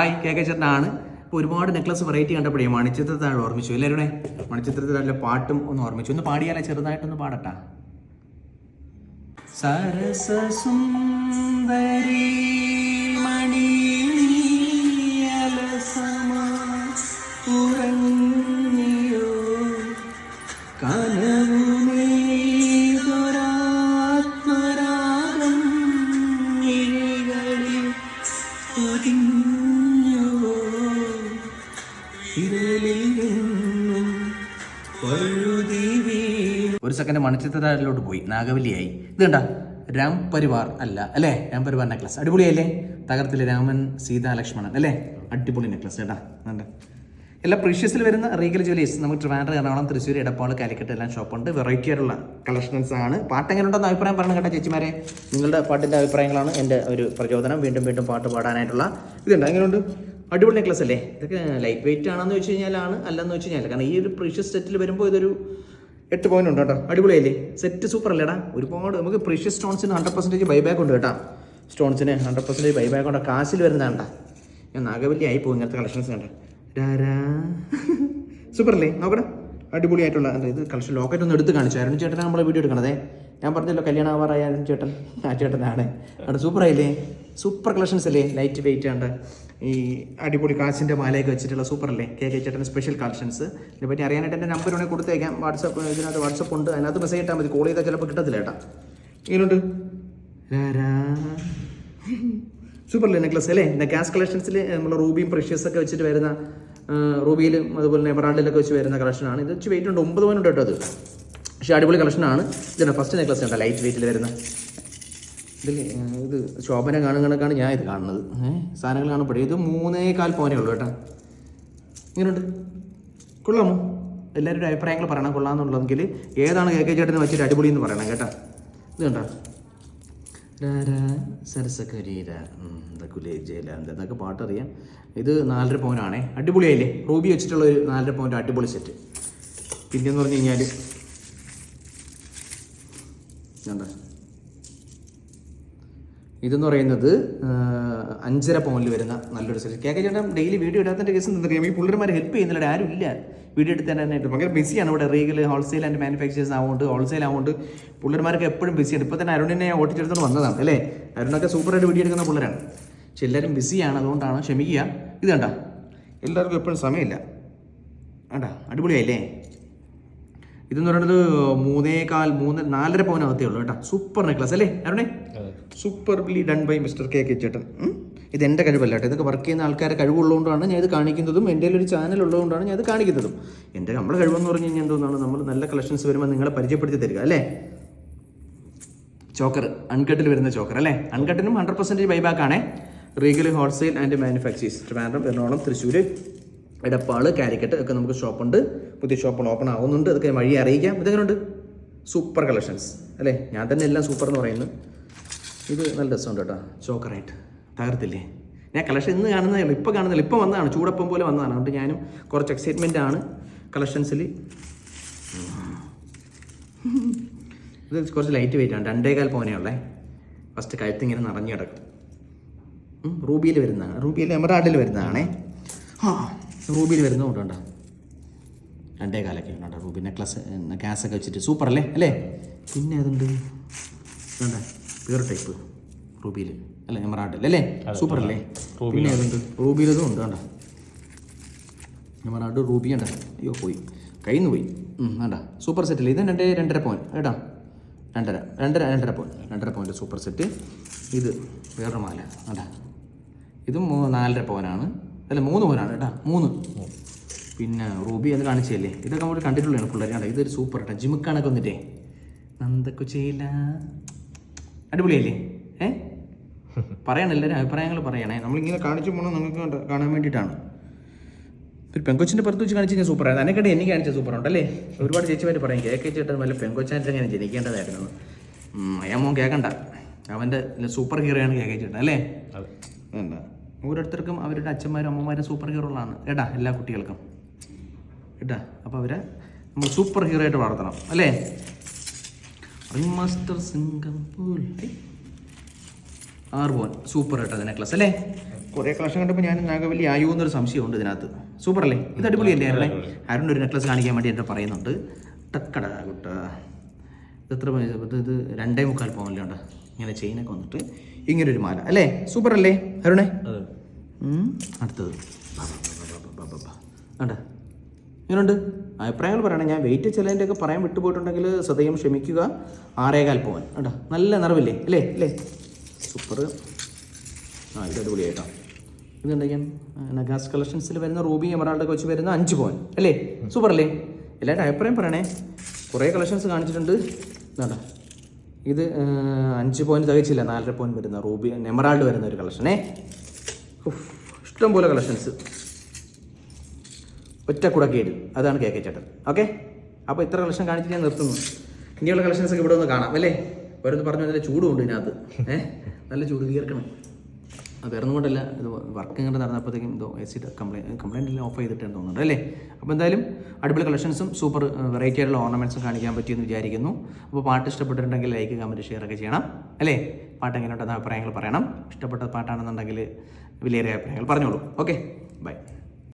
Hi K K ചേട്ടനാണ്. ഇപ്പോൾ ഒരുപാട് നെക്ലസ് വെറൈറ്റി കണ്ടപ്പോഴേ മണിച്ചിത്രത്താഴ് ഓർമ്മിച്ചു. എല്ലാവരുടെ മണിച്ചിത്രത്തിലെ പാട്ടും ഒന്ന് ഓർമ്മിച്ചു. ഒന്ന് പാടിയാലേ ചെറുതായിട്ടൊന്ന് പാടട്ടാ. ഒരു സെക്കൻഡ് മണിച്ചിത്രത്തിലോട്ട് പോയി. നാഗവല്ലിയായി. ഇത് കണ്ട? രാം പരിവാർ അല്ല അല്ലേ? രാം പരിവാർ നെക്ലസ് അടിപൊളിയല്ലേ? തകർത്തിലെ രാമൻ സീതാ ലക്ഷ്മണൻ അല്ലേ? അടിപൊളി നെക്ലസ് കേട്ടാ. കണ്ടോ? എല്ലാ പ്രീഷ്യസിൽ വരുന്ന റീഗൽ ജ്വല്ലേഴ്സ് നമുക്ക് ട്രിവാൻഡ്രം എറണാകുളം തൃശ്ശൂർ എടപ്പാൾ കാലിക്കട്ട് എല്ലാം ഷോപ്പുണ്ട് വെറൈറ്റി ആയിട്ടുള്ള കളക്ഷൻസ് ആണ്. പാട്ട് എങ്ങനെ ഉണ്ടെന്ന് അഭിപ്രായം പറഞ്ഞു കേട്ടോ ചേച്ചിമാരെ? നിങ്ങളുടെ പാട്ടിന്റെ അഭിപ്രായങ്ങളാണ് എന്റെ ഒരു പ്രചോദനം. വീണ്ടും വീണ്ടും പാട്ട് പാടാനായിട്ടുള്ള ഇതുണ്ട്. എങ്ങനെയുണ്ട്? അടിപൊളി നെക്ലസ് അല്ലേ? ഇതൊക്കെ ലൈറ്റ് വെയിറ്റ് ആണെന്ന് വെച്ച് കഴിഞ്ഞാലാണ് അല്ലെന്ന് വെച്ച് കഴിഞ്ഞാൽ കാരണം ഈ ഒരു പ്രീഷ്യസ് സെറ്റിൽ വരുമ്പോൾ ഇതൊരു എട്ട് പോയിന്റ് ഉണ്ട് കേട്ടോ. അടിപൊളിയല്ലേ? സെറ്റ് സൂപ്പർ അല്ലേടാ? ഒരുപാട് നമുക്ക് പ്രീഷ്യസ് സ്റ്റോൺസിന് ഹൺഡ്രഡ് പെർസെന്റേജ് ബൈബാക്ക് ഉണ്ട് കേട്ടോ. സ്റ്റോൺസിന് ഹൺഡ്രഡ് പെർസെന്റേജ് ബൈബാക്ക് ഉണ്ട്. കാശിൽ വരുന്നതാണ്ടാ. ഞാൻ നാഗവല്ലി ആയി പോകും ഇങ്ങനത്തെ കളക്ഷൻസ് കണ്ട. സൂപ്പർ അല്ലേ? നോക്കടാ. അടിപൊളിയായിട്ടുള്ള ഇത് കളക്ഷൻ ലോക്കറ്റ് ഒന്ന് എടുത്ത് കാണിച്ചു. അരുൺ ചേട്ടനാണ് നമ്മളെ വീഡിയോ എടുക്കണതേ. ഞാൻ പറഞ്ഞല്ലോ കല്യാണം ആവാറായ ചേട്ടൻ. ആ ചേട്ടനാണ്. അവിടെ സൂപ്പർ ആയില്ലേ? സൂപ്പർ കളക്ഷൻസ് അല്ലേ? ലൈറ്റ് വെയിറ്റ് ആണ്. ഈ അടിപൊളി കാശിന്റെ മാലയൊക്കെ വെച്ചിട്ടുള്ള സൂപ്പർ അല്ലേ? കെ കെ ചേട്ടൻ സ്പെഷ്യൽ കളക്ഷൻസ് ഇതിനെ പറ്റി അറിയാനായിട്ട് എന്റെ നമ്പർ വേണമെങ്കിൽ കൊടുത്തേക്കാം. വാട്സപ്പ് ഇതിനകത്ത് വാട്സപ്പ് ഉണ്ട്. അതിനകത്ത് മെസ്സേജ് ഇട്ടാൽ മതി. കോൾ ചെയ്താൽ ചിലപ്പോൾ കിട്ടത്തില്ല ഏട്ടാ ഇങ്ങനെയുണ്ട് സൂപ്പർ അല്ലേ നെക്ലസ് അല്ലേ? ഗ്യാസ് കളക്ഷൻസിൽ നമ്മൾ റൂബിയും പ്രഷ്യസ് ഒക്കെ വെച്ചിട്ട് വരുന്ന റൂബിയിലും അതുപോലെ എമറാൾഡിലൊക്കെ വെച്ച് വരുന്ന കളക്ഷനാണ് ഇത് വെച്ച് വെയിറ്റ് ഉണ്ട്. ഒമ്പത് പവനുണ്ട് കേട്ടോ അത്. പക്ഷേ അടിപൊളി കളക്ഷനാണ് ഇതാണ് ഫസ്റ്റ് നെക്ലസ് ഉണ്ടോ ലൈറ്റ് വെയിറ്റിൽ വരുന്ന. ഇതിൽ ഇത് ശോഭന കാണുന്ന കണക്കാണ് ഞാൻ ഇത് കാണുന്നത്. ഏഹ് സാധനങ്ങൾ കാണപ്പെടും ഇത് മൂന്നേ കാൽ പോനേ ഉള്ളൂ കേട്ടോ. ഇങ്ങനെയുണ്ട്. കൊള്ളാമോ? എല്ലാവരുടെ അഭിപ്രായങ്ങൾ പറയണം. കൊള്ളാമെന്നുള്ളതെങ്കിൽ ഏതാണ് കെ കെ ചേട്ടന് വെച്ചിട്ട് അടിപൊളി എന്ന് പറയണം കേട്ടോ. ഇത് കണ്ടോ? എന്തൊക്കെ പാട്ടറിയാം. ഇത് നാലര പവനാണേ. അടിപൊളിയായില്ലേ? റൂബി വെച്ചിട്ടുള്ള ഒരു നാലര പവന്റെ അടിപൊളി സെറ്റ് പിന്നെന്ന് പറഞ്ഞു കഴിഞ്ഞാൽ എന്താ? ഇതെന്ന് പറയുന്നത് അഞ്ചര പോയിന്റിൽ വരുന്ന നല്ലൊരു സെലക്ഷൻ കെ കെ ചേട്ടൻ ഡെയിലി വീഡിയോ ഇടാത്തതിന്റെ കേസ് എന്താ ഈ പുള്ളിമാരെ ഹെൽപ്പ് ചെയ്യുന്നില്ല ആരും ഇല്ല വീഡിയോ ആയിട്ട് ഭയങ്കര ബിസിയാണ് ഇവിടെ. റീഗൽ ഹോൾസെയിൽ ആൻഡ് മാനുഫാക്ചേഴ്സ് ആവുകൊണ്ട് ഹോൾസെയിൽ ആവുകൊണ്ട് പുള്ളിമാരൊക്കെ എപ്പോഴും ബിസിയാണ് ഇപ്പോൾ തന്നെ അരുണിനെ ഓട്ടിച്ചെടുത്തോണ്ട് വന്നതാണ് അല്ലേ? അരുണൊക്കെ സൂപ്പറായിട്ട് വീഡിയോ എടുക്കുന്ന പുള്ളരാണ്. പക്ഷെ എല്ലാവരും ബിസിയാണ് അതുകൊണ്ടാണ് ക്ഷമിക്കുക. ഇത് കണ്ട? എല്ലാവർക്കും എപ്പോഴും സമയമില്ല. വേണ്ട അടിപൊളിയായില്ലേ? ഇതെന്ന് പറയുന്നത് മൂന്നേകാൽ മൂന്ന് നാലര പവനകത്തേ ഉള്ളൂ കേട്ടോ. സൂപ്പർ നെക്ലസ് അല്ലേ അരുണേ? Superly done by mister K K ചേട്ടൻ. ഇത് എന്റെ കഴിവല്ല കേട്ടോ. ഇതൊക്കെ വർക്ക് ചെയ്യുന്ന ആൾക്കാരെ കഴിവുള്ളതുകൊണ്ടാണ് ഞാൻ ഇത് കാണിക്കുന്നതും എന്റെ ഒരു ചാനൽ ഉള്ളതുകൊണ്ടാണ് ഞാൻ ഇത് കാണിക്കുന്നതും. എന്റെ നമ്മുടെ കഴിവെന്ന് പറഞ്ഞു കഴിഞ്ഞാൽ എന്തോന്നാണ്? നമ്മൾ നല്ല കളക്ഷൻസ് വരുമ്പോൾ നിങ്ങളെ പരിചയപ്പെടുത്തി തരിക അല്ലേ? ചോക്കർ അൺകട്ടിൽ വരുന്ന ചോക്കർ അല്ലേ? അൺകട്ടിനും ഹൺഡ്രഡ് പെർസെന്റേജ് ബൈബാക്ക് ആണേ. Regal wholesale and manufacturers Trivandrum Ernakulam Thrissur Edappal Calicut ഒക്കെ നമുക്ക് ഷോപ്പുണ്ട് പുതിയ ഷോപ്പുകൾ ഓപ്പൺ ആവുന്നുണ്ട്. അതൊക്കെ വഴി അറിയിക്കാം. ഇതെങ്ങനെയുണ്ട് സൂപ്പർ കളക്ഷൻസ് അല്ലേ? ഞാൻ തന്നെ എല്ലാം സൂപ്പർ എന്ന് പറയുന്നു. ഇത് നല്ല രസമുണ്ട് കേട്ടോ. ചോക്കറായിട്ട് തകർത്തില്ലേ? ഞാൻ കളക്ഷൻ ഇന്ന് കാണുന്നതാണ് ഉള്ളൂ. ഇപ്പോൾ കാണുന്നില്ല ഇപ്പോൾ വന്നതാണ്. ചൂടപ്പം പോലെ വന്നതാണ്. അതുകൊണ്ട് ഞാനും കുറച്ച് എക്സൈറ്റ്മെന്റ് ആണ് കളക്ഷൻസിൽ ഇത് കുറച്ച് ലൈറ്റ് വെയിറ്റ് ആണ്. രണ്ടേകാൽ പോനെ ഉള്ളേ. ഫസ്റ്റ് കഴുത്ത് ഇങ്ങനെ നിറഞ്ഞു കിടക്കും. റൂബിയിൽ വരുന്നതാണ്. റൂബിയിൽ എമറാഡിൽ വരുന്നതാണേ. ആ റൂബിയിൽ വരുന്നത് കൊണ്ടുണ്ടോ രണ്ടേ കാലൊക്കെ ഉണ്ടോ റൂബി. നെക്ലസ് ഗ്യാസൊക്കെ വെച്ചിട്ട് സൂപ്പർ അല്ലേ? അല്ലേ പിന്നെ അതുണ്ട് വേണ്ട പ്യൂർ ടൈപ്പ് റൂബിയിൽ അല്ലേ? എമറാഡിൽ അല്ലേ? സൂപ്പർ അല്ലേ പിന്നെ അതുണ്ട് റൂബിയിലതും ഉണ്ട് വേണ്ട എമറാഡ് റൂബി ഉണ്ട് അയ്യോ പോയി. കയ്യിൽ നിന്ന് പോയി വേണ്ട സൂപ്പർ സെറ്റിൽ ഇത് രണ്ട് രണ്ടര പോയിന്റ് കേട്ടോ? രണ്ടര രണ്ടര രണ്ടര പോയിന്റ് രണ്ടര പോയിന്റ് സൂപ്പർ സെറ്റ്. ഇത് വേറൊരു മാല വേണ്ട ഇതും നാലര പവനാണ് അല്ല മൂന്ന് പവനാണ് കേട്ടോ? മൂന്ന്. പിന്നെ റൂബി എന്ന് കാണിച്ചല്ലേ ഇതൊക്കെ നമ്മൾ കണ്ടിട്ടുള്ളതാണ് പിള്ളേർ കണ്ട ഇതൊരു സൂപ്പർ കേട്ടോ ജിമുക്കാണൊക്കെ വന്നിട്ടേ. നന്ദക്കുചേല അടിപൊളിയല്ലേ? ഏ? പറയണം എല്ലാവരും അഭിപ്രായങ്ങൾ പറയണേ. നമ്മളിങ്ങനെ കാണിച്ചു പോകണം നിങ്ങൾക്ക് കാണാൻ വേണ്ടിയിട്ടാണ്. ഒരു പെങ്കൊച്ചിന്റെ പുറത്ത് വെച്ച് കാണിച്ചു കഴിഞ്ഞാൽ സൂപ്പർ ആയിരുന്നു അതിനെക്കട്ടെ എനിക്ക് കാണിച്ച സൂപ്പർ ഉണ്ടല്ലേ? ഒരുപാട് ചേച്ചിമാർ പറയും കേക്ക് ചേട്ടൻ വല്ല പെങ്കൊച്ചായിട്ട് അങ്ങനെ ജനിക്കേണ്ടതായിരുന്നു? അയ്യാമോൻ കേൾക്കണ്ട അവന്റെ സൂപ്പർ ഹീറോയാണ് കേക്ക് ചേട്ടൻ അല്ലേ? വേണ്ട. ഓരോരുത്തർക്കും അവരുടെ അച്ഛന്മാരും അമ്മമാരും സൂപ്പർ ഹീറോകളാണ് കേട്ടാ എല്ലാ കുട്ടികൾക്കും. കേട്ടാ അപ്പോൾ അവരെ നമ്മൾ സൂപ്പർ ഹീറോ ആയിട്ട് വളർത്തണം. അല്ലേ? റിംഗ് മാസ്റ്റർ സിംഗപ്പൂർ ആറ് പോൻ സൂപ്പർ കേട്ടോ ക്ലാസ് അല്ലേ? കുറേ ക്ലാസ് കണ്ടപ്പോൾ ഞാൻ നാഗവല്ലി ആയോ എന്നൊരു സംശയമുണ്ട് ഇതിനകത്ത്. സൂപ്പർ അല്ലേ? ഇത് അടിപൊളിയല്ലേ അല്ലേ ആരുടെ ഒരു നെക്ലസ് കാണിക്കാൻ വേണ്ടി എന്റെ പറയുന്നുണ്ട്. ടക്കട കുട്ട. ഇത് എത്ര? ഇത് രണ്ടേ മുക്കാൽ പോകാനല്ലേ ഉണ്ട്. ഇങ്ങനെ ചെയിനൊക്കെ വന്നിട്ട് ഇങ്ങനെ ഒരു മാല അല്ലേ? സൂപ്പർ അല്ലേ അരുണേ? അടുത്തത്. കണ്ട? ഇങ്ങനെയുണ്ട് അഭിപ്രായങ്ങൾ പറയണം. ഞാൻ വെയിറ്റ് ചിലതിന്റെ ഒക്കെ പറയാൻ വിട്ടുപോയിട്ടുണ്ടെങ്കിൽ സദയം ക്ഷമിക്കുക. ആറേകാൽ പോവാൻ. കേട്ടോ നല്ല നിറവില്ലേ? അല്ലേ? അല്ലേ? സൂപ്പർ ആ ഇത് അടിപൊളിയായിട്ടോ. ഇത് എന്തൊക്കെയാണ് നഗാസ് കളക്ഷൻസിൽ വരുന്ന റൂബി എമറാൾഡ് ഒക്കെ വെച്ച് വരുന്ന അഞ്ച് പോയിൻ അല്ലേ? സൂപ്പർ അല്ലേ? എല്ലാവരുടെ അഭിപ്രായം പറയണേ. കുറേ കളക്ഷൻസ് കാണിച്ചിട്ടുണ്ട്. ഇതാണ്ടാ ഇത് അഞ്ച് പോയിന്റ് തികച്ചില്ല. നാലര പോയിന്റ് വരുന്ന റൂബി എമറാൾഡ് വരുന്ന ഒരു കളക്ഷനേ ഇഷ്ടം പോലെ കളക്ഷൻസ് ഒറ്റ കുടക്കേട് അതാണ് കെ കെ ചേട്ടൻ. ഓക്കെ? അപ്പോൾ ഇത്ര കളക്ഷൻ കാണിച്ചിട്ട് ഞാൻ നിർത്തുന്നു. ഇനിയുള്ള കളക്ഷൻസ് ഒക്കെ ഇവിടെ ഒന്ന് കാണാം അല്ലേ? ഓരോന്ന് പറഞ്ഞു നല്ല ചൂടുണ്ട് ഇതിനകത്ത്. ഏഹ് നല്ല ചൂട് വീർക്കണം അത് വേറെ കൊണ്ടല്ല. ഇത് വർക്ക് ഇങ്ങോട്ട് നടന്നപ്പോഴത്തേക്കും ഇതോ എ സി കംപ്ലൈന്റ് കംപ്ലൈന്റ് എല്ലാം ഓഫ് ചെയ്തിട്ടാണ് തോന്നുന്നുണ്ട് അല്ലേ? അപ്പോൾ എന്തായാലും അടിപൊളി കളക്ഷൻസും സൂപ്പർ വെറൈറ്റി ആയിട്ടുള്ള ഓർണമെന്റ്സും കാണിക്കാൻ പറ്റിയെന്ന് വിചാരിക്കുന്നു. അപ്പോൾ പാട്ട് ഇഷ്ടപ്പെട്ടിട്ടുണ്ടെങ്കിൽ ലൈക്ക് കമന്റ് ഷെയർ ഒക്കെ ചെയ്യണം അല്ലേ? പാട്ട് എങ്ങനെയുണ്ടെന്ന് അഭിപ്രായങ്ങൾ പറയണം. ഇഷ്ടപ്പെട്ട പാട്ടാണെന്നുണ്ടെങ്കിൽ വിലയേറിയ അഭിപ്രായങ്ങൾ പറഞ്ഞോളൂ. ഓക്കെ?